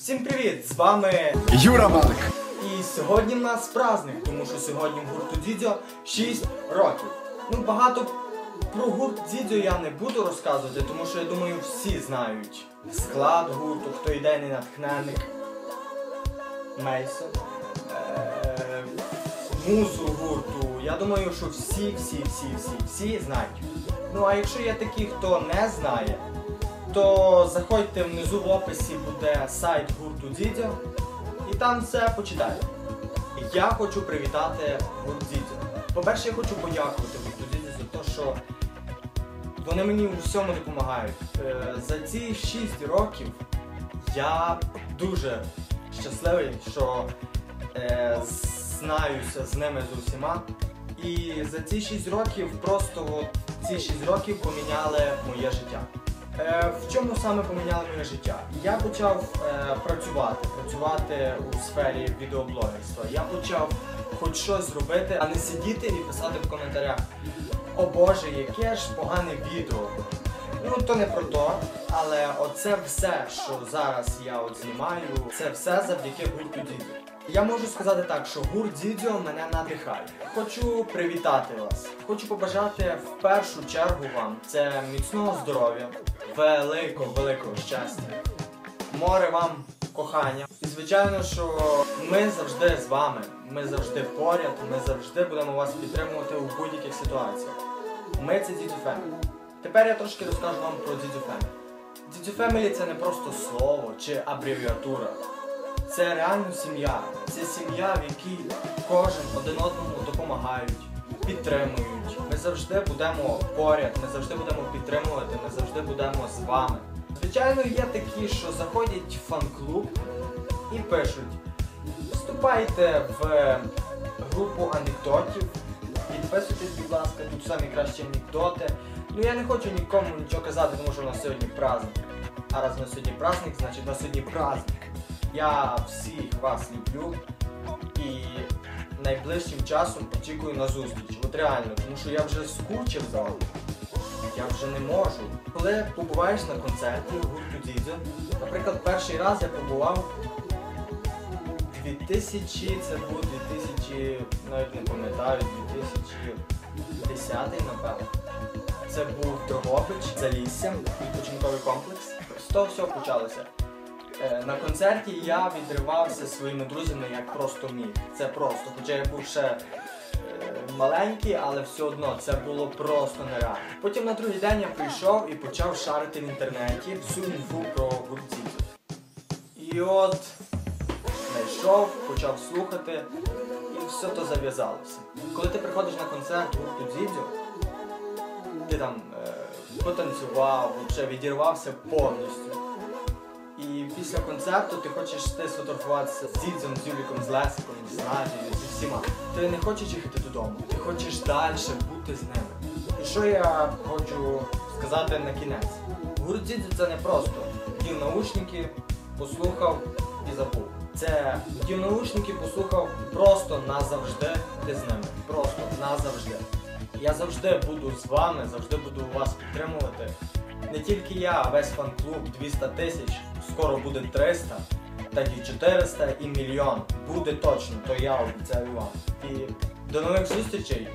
Всім привіт! З вами Юра Малик. і сьогодні в нас праздник, тому що сьогодні в гурту Дідьо 6 років. Ну багато про гурт Дідьо я не буду розказувати, тому що я думаю всі знають склад гурту, хто ідейний натхненник. Мейсон. Е, музу гурту. Я думаю, що всі, всі, всі, всі, всі знають. Ну а якщо є такі, хто не знає, то заходьте внизу в описі буде сайт гурту Дідьо і там все почитайте. Я хочу привітати гурт Дідьо. По-перше, я хочу подякувати гурту Дідьо за те, що вони мені у всьому допомагають. Е, За ці 6 років я дуже щасливий, що е, знаюся з ними з усіма. І за ці 6 років просто ці 6 років поміняли моє життя. Е, в чому саме поміняло моє життя? Я почав е, працювати, працювати у сфері відеоблогерства. Я почав хоч щось зробити, а не сидіти і писати в коментарях. О Боже, яке ж погане відео. Ну то не про то, але оце все, що зараз я от знімаю, це все завдяки гурту Дідьо. Я можу сказати так, що гурт Дідьо мене надихає. Хочу привітати вас. Хочу побажати в першу чергу вам це міцного здоров'я, великого, великого щастя, море вам кохання. І звичайно, що ми завжди з вами, ми завжди поряд, ми завжди будемо вас підтримувати у будь-яких ситуаціях. Ми це Дідю Фемілі. Тепер я трошки розкажу вам про Дідю Фемілі. Дідю Фемілі це не просто слово чи абревіатура. Це реально сім'я. Це сім'я, в якій кожен один одному допомагають, підтримують. Ми завжди будемо поряд, ми завжди будемо підтримувати, ми завжди будемо з вами. Звичайно, є такі, що заходять в фан-клуб і пишуть: вступайте в групу анекдотів, підписуйтесь, будь ласка, тут самі кращі анекдоти. Ну я не хочу нікому нічого казати, тому що у нас сьогодні праздник. А раз у нас сьогодні праздник, значить у нас сьогодні праздник. Я всіх вас люблю і найближчим часом очікую на зустріч. От реально, тому що я вже скучив за. Я вже не можу. Коли побуваєш на концерті гурту Дідзо, наприклад, перший раз я побував 2000, це був 2000, навіть не пам'ятаю, 2010, напевно. Це був Дрогобич, Залісся, відпочинковий комплекс. З того всього почалося. Е, На концерті я відривався своїми друзями як просто міг. Це просто. Хоча я був ще е, маленький, але все одно це було просто нереально. Потім на другий день я прийшов і почав шарити в інтернеті всю інфу про гуртів. І от знайшов, почав слухати, і все то зав'язалося. Коли ти приходиш на концерт гурту Дзідзю, ти там е, потанцював, взагалі відірвався повністю. Після концерту ти хочеш ти сфотографуватися з Дідзом, з Юліком, з Лесиком, з Надією, зі всіма. Ти не хочеш їхати додому, ти хочеш далі бути з ними. І що я хочу сказати на кінець? Гурт Дідзю це не просто вдів наушники, послухав і забув. Це вдів наушники, послухав просто назавжди ти з ними. Просто назавжди. Я завжди буду з вами, завжди буду вас підтримувати. Не тільки я, весь фан-клуб 200 тисяч, скоро буде 300, так і 400 і мільйон. Буде точно, то я обіцяю вам. І до нових зустрічей!